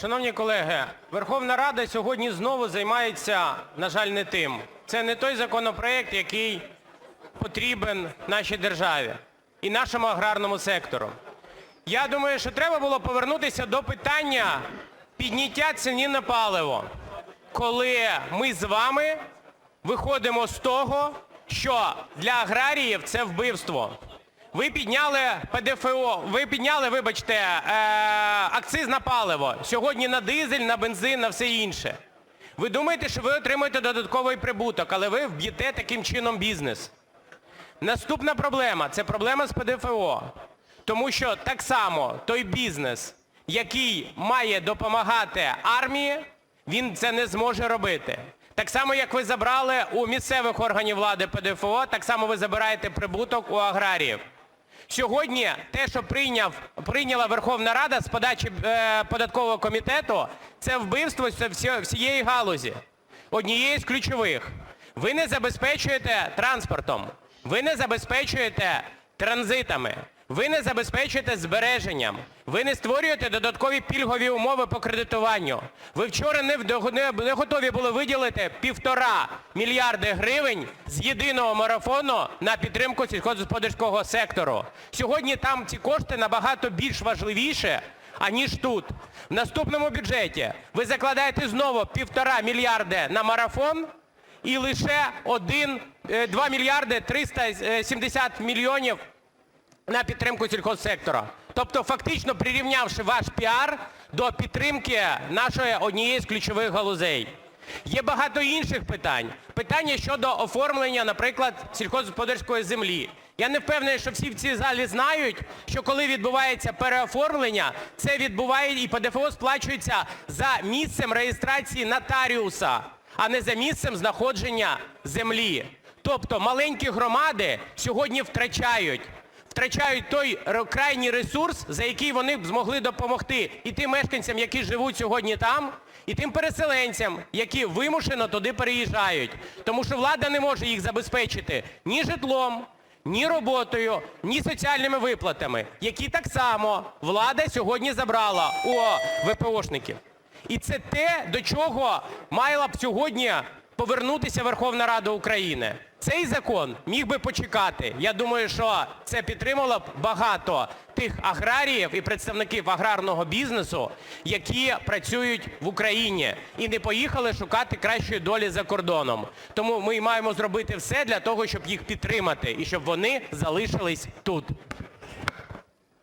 Шановні колеги, Верховна Рада сьогодні знову займається, на жаль, не тим. Це не той законопроект, який потрібен нашій державі і нашому аграрному сектору. Я думаю, що треба було повернутися до питання підняття ціни на паливо, коли ми з вами виходимо з того, що для аграріїв це вбивство. Ви підняли ПДФО, ви підняли, вибачте, е, акциз на паливо. Сьогодні на дизель, на бензин, на все інше. Ви думаєте, що ви отримаєте додатковий прибуток, але ви вб'єте таким чином бізнес. Наступна проблема – це проблема з ПДФО. Тому що так само той бізнес, який має допомагати армії, він це не зможе робити. Так само, як ви забрали у місцевих органів влади ПДФО, так само ви забираєте прибуток у аграріїв. Сьогодні те, що прийняла Верховна Рада з подачі е, податкового комітету, це вбивство всієї галузі, однієї з ключових. Ви не забезпечуєте транспортом, ви не забезпечуєте транзитами, ви не забезпечуєте збереженням, ви не створюєте додаткові пільгові умови по кредитуванню. Ви вчора не, готові були виділити півтора мільярди гривень з єдиного марафону на підтримку сільськогосподарського сектору. Сьогодні там ці кошти набагато більш важливіші, аніж тут. В наступному бюджеті ви закладаєте знову півтора мільярди на марафон, і лише 1, 2 мільярди 370 мільйонів на підтримку сільхозсектора. Тобто фактично прирівнявши ваш піар до підтримки нашої однієї з ключових галузей. Є багато інших питань. Питання щодо оформлення, наприклад, сільхозгосподарської землі. Я не впевнений, що всі в цій залі знають, що коли відбувається переоформлення, це відбуває і ПДФО сплачується за місцем реєстрації нотаріуса, а не за місцем знаходження землі. Тобто маленькі громади сьогодні втрачають втрачають той крайній ресурс, за який вони б змогли допомогти і тим мешканцям, які живуть сьогодні там, і тим переселенцям, які вимушено туди переїжджають. Тому що влада не може їх забезпечити ні житлом, ні роботою, ні соціальними виплатами, які так само влада сьогодні забрала у ВПОшників. І це те, до чого мала б сьогодні повернутися Верховна Рада України. Цей закон міг би почекати. Я думаю, що це підтримало б багато тих аграріїв і представників аграрного бізнесу, які працюють в Україні і не поїхали шукати кращої долі за кордоном. Тому ми маємо зробити все для того, щоб їх підтримати і щоб вони залишились тут.